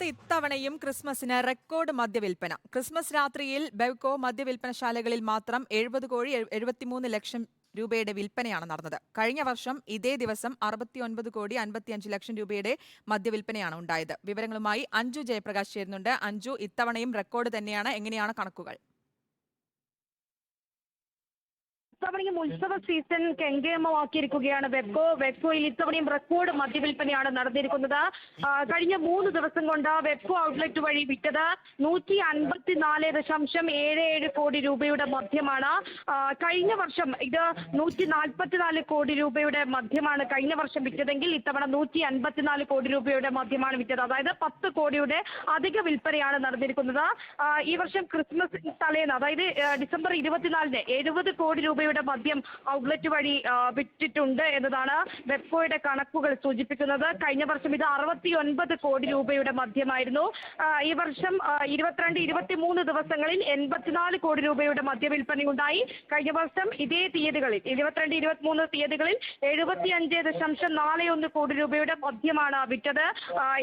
സംസ്ഥാനത്ത് ഇത്തവണയും ക്രിസ്മസിന് റെക്കോർഡ് മദ്യവിൽപ്പന. ക്രിസ്മസ് രാത്രിയിൽ ബെവ്കോ മദ്യവിൽപ്പനശാലകളിൽ മാത്രം എഴുപത് കോടി എഴു- എഴുപത്തിമൂന്ന് ലക്ഷം രൂപയുടെ വിൽപ്പനയാണ് നടന്നത്. കഴിഞ്ഞ വർഷം ഇതേ ദിവസം അറുപത്തിയൊൻപത് കോടി അൻപത്തിയഞ്ച് ലക്ഷം രൂപയുടെ മദ്യവിൽപ്പനയാണ് ഉണ്ടായത്. വിവരങ്ങളുമായി അഞ്ജു ജയപ്രകാശ് ചേരുന്നുണ്ട്. അഞ്ജു ഇത്തവണയും റെക്കോർഡ് തന്നെയാണ്. എങ്ങനെയാണ് കണക്കുകൾ? ഇത്തവണയും ഉത്സവ സീസൺ കെങ്കേമമാക്കിയിരിക്കുകയാണ്. വെബ്കോ വെബ്കോയിൽ ഇത്തവണയും റെക്കോർഡ് മദ്യവിൽപ്പനയാണ് നടന്നിരിക്കുന്നത്. കഴിഞ്ഞ മൂന്ന് ദിവസം കൊണ്ട് വെബ്കോ ഔട്ട്ലെറ്റ് വഴി വിറ്റത് നൂറ്റി അൻപത്തിനാല് ദശാംശം ഏഴ് ഏഴ് കോടി രൂപയുടെ മദ്യമാണ്. കഴിഞ്ഞ വർഷം ഇത് നൂറ്റി നാൽപ്പത്തിനാല് കോടി രൂപയുടെ മദ്യമാണ് കഴിഞ്ഞ വർഷം വിറ്റതെങ്കിൽ ഇത്തവണ നൂറ്റി അൻപത്തിനാല് കോടി രൂപയുടെ മദ്യമാണ് വിറ്റത്. അതായത് പത്ത് കോടിയുടെ അധിക വിൽപ്പനയാണ് നടന്നിരിക്കുന്നത്. ഈ വർഷം ക്രിസ്മസ് തലേന്ന് അതായത് ഡിസംബർ ഇരുപത്തിനാലിന് എഴുപത് കോടി രൂപയുടെ മദ്യം ഔട്ട്ലെറ്റ് വഴി വിറ്റിട്ടുണ്ട് എന്നതാണ് വെബ്കോയുടെ കണക്കുകൾ സൂചിപ്പിക്കുന്നത്. കഴിഞ്ഞ വർഷം ഇത് അറുപത്തി ഒൻപത് കോടി രൂപയുടെ മദ്യമായിരുന്നു. ഈ വർഷം ഇരുപത്തിരണ്ട് ഇരുപത്തി മൂന്ന് ദിവസങ്ങളിൽ എൺപത്തിനാല് കോടി രൂപയുടെ മദ്യ വിൽപ്പനയുണ്ടായി കഴിഞ്ഞ വർഷം ഇതേ തീയതികളിൽ ഇരുപത്തിരണ്ട് ഇരുപത്തിമൂന്ന് തീയതികളിൽ എഴുപത്തിയഞ്ച് ദശാംശം നാല് ഒന്ന് കോടി രൂപയുടെ മദ്യമാണ് വിറ്റത്.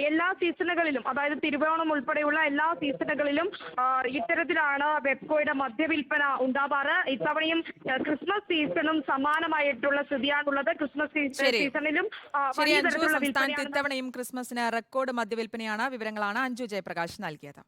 എല്ലാ സീസണുകളിലും അതായത് തിരുവോണം ഉൾപ്പെടെയുള്ള എല്ലാ സീസണുകളിലും ഇത്തരത്തിലാണ് വെബ്കോയുടെ മദ്യവിൽപ്പന ഉണ്ടാവാറ്. ഇത്തവണയും ക്രിസ്മസ് സീസണും സമാനമായിട്ടുള്ള സ്ഥിതിയാണുള്ളത്. ക്രിസ്മസ് സീസണിലും സംസ്ഥാനത്ത് ഇത്തവണയും ക്രിസ്മസിന് റെക്കോർഡ് മദ്യവിൽപ്പനയാണ് വിവരങ്ങളാണ് അഞ്ജു ജയപ്രകാശ് നൽകിയത്.